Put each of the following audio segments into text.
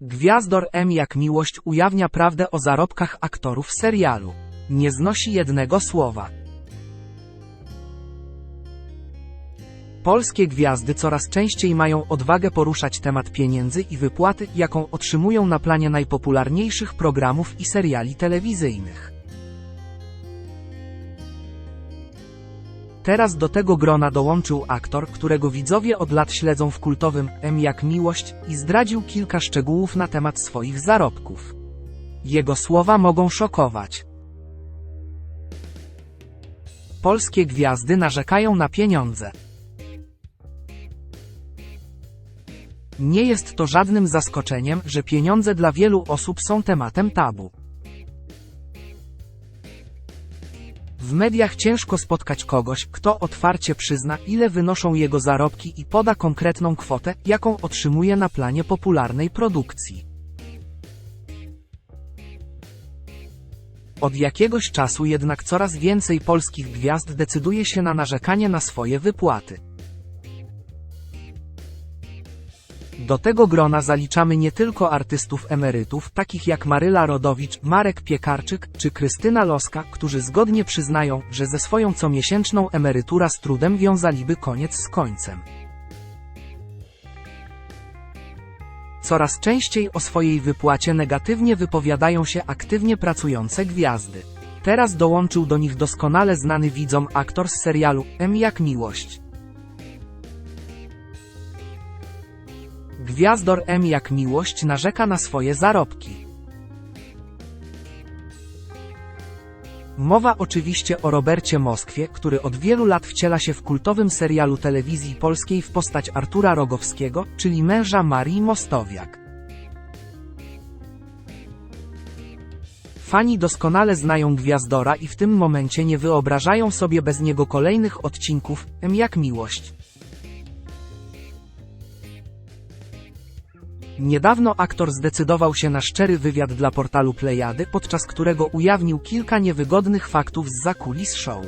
Gwiazdor M jak miłość ujawnia prawdę o zarobkach aktorów serialu. Nie znosi jednego słowa. Polskie gwiazdy coraz częściej mają odwagę poruszać temat pieniędzy i wypłaty, jaką otrzymują na planie najpopularniejszych programów i seriali telewizyjnych. Teraz do tego grona dołączył aktor, którego widzowie od lat śledzą w kultowym M jak miłość i zdradził kilka szczegółów na temat swoich zarobków. Jego słowa mogą szokować. Polskie gwiazdy narzekają na pieniądze. Nie jest to żadnym zaskoczeniem, że pieniądze dla wielu osób są tematem tabu. W mediach ciężko spotkać kogoś, kto otwarcie przyzna, ile wynoszą jego zarobki i poda konkretną kwotę, jaką otrzymuje na planie popularnej produkcji. Od jakiegoś czasu jednak coraz więcej polskich gwiazd decyduje się na narzekanie na swoje wypłaty. Do tego grona zaliczamy nie tylko artystów emerytów, takich jak Maryla Rodowicz, Marek Piekarczyk czy Krystyna Loska, którzy zgodnie przyznają, że ze swoją comiesięczną emerytura z trudem wiązaliby koniec z końcem. Coraz częściej o swojej wypłacie negatywnie wypowiadają się aktywnie pracujące gwiazdy. Teraz dołączył do nich doskonale znany widzom aktor z serialu M jak miłość. Gwiazdor M jak miłość narzeka na swoje zarobki. Mowa oczywiście o Robercie Moskwie, który od wielu lat wciela się w kultowym serialu telewizji polskiej w postać Artura Rogowskiego, czyli męża Marii Mostowiak. Fani doskonale znają Gwiazdora i w tym momencie nie wyobrażają sobie bez niego kolejnych odcinków M jak miłość. Niedawno aktor zdecydował się na szczery wywiad dla portalu Plejady, podczas którego ujawnił kilka niewygodnych faktów z zakulis show.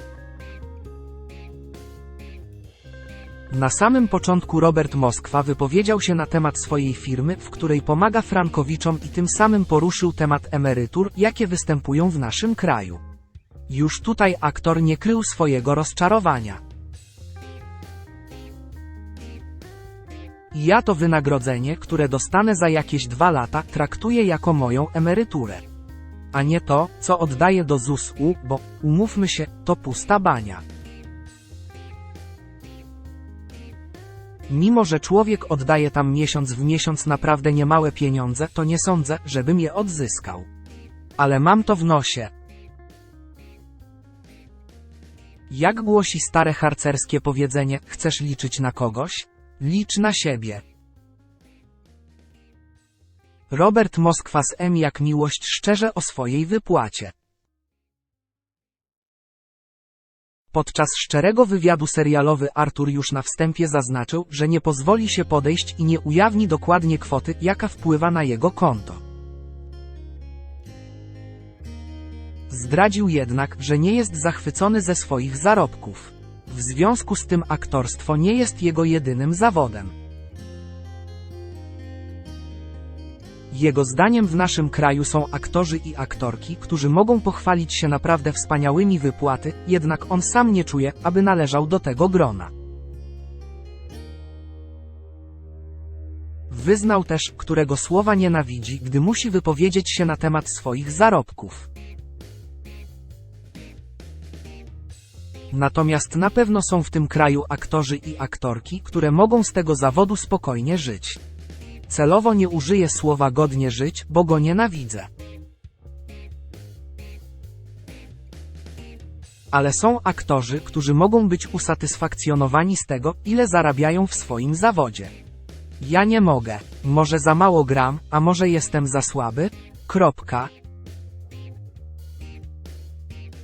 Na samym początku Robert Moskwa wypowiedział się na temat swojej firmy, w której pomaga Frankowiczom i tym samym poruszył temat emerytur, jakie występują w naszym kraju. Już tutaj aktor nie krył swojego rozczarowania. Ja to wynagrodzenie, które dostanę za jakieś dwa lata, traktuję jako moją emeryturę. A nie to, co oddaję do ZUS-u, bo, umówmy się, to pusta bania. Mimo, że człowiek oddaje tam miesiąc w miesiąc naprawdę niemałe pieniądze, to nie sądzę, żebym je odzyskał. Ale mam to w nosie. Jak głosi stare harcerskie powiedzenie, chcesz liczyć na kogoś? Licz na siebie. Robert Moskwa z M jak miłość szczerze o swojej wypłacie. Podczas szczerego wywiadu serialowy Artur już na wstępie zaznaczył, że nie pozwoli się podejść i nie ujawni dokładnie kwoty, jaka wpływa na jego konto. Zdradził jednak, że nie jest zachwycony ze swoich zarobków. W związku z tym aktorstwo nie jest jego jedynym zawodem. Jego zdaniem w naszym kraju są aktorzy i aktorki, którzy mogą pochwalić się naprawdę wspaniałymi wypłaty, jednak on sam nie czuje, aby należał do tego grona. Wyznał też, którego słowa nienawidzi, gdy musi wypowiedzieć się na temat swoich zarobków. Natomiast na pewno są w tym kraju aktorzy i aktorki, które mogą z tego zawodu spokojnie żyć. Celowo nie użyję słowa godnie żyć, bo go nienawidzę. Ale są aktorzy, którzy mogą być usatysfakcjonowani z tego, ile zarabiają w swoim zawodzie. Ja nie mogę. Może za mało gram, a może jestem za słaby? Kropka.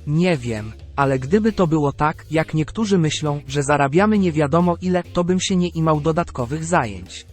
Nie wiem, ale gdyby to było tak, jak niektórzy myślą, że zarabiamy nie wiadomo ile, to bym się nie imał dodatkowych zajęć.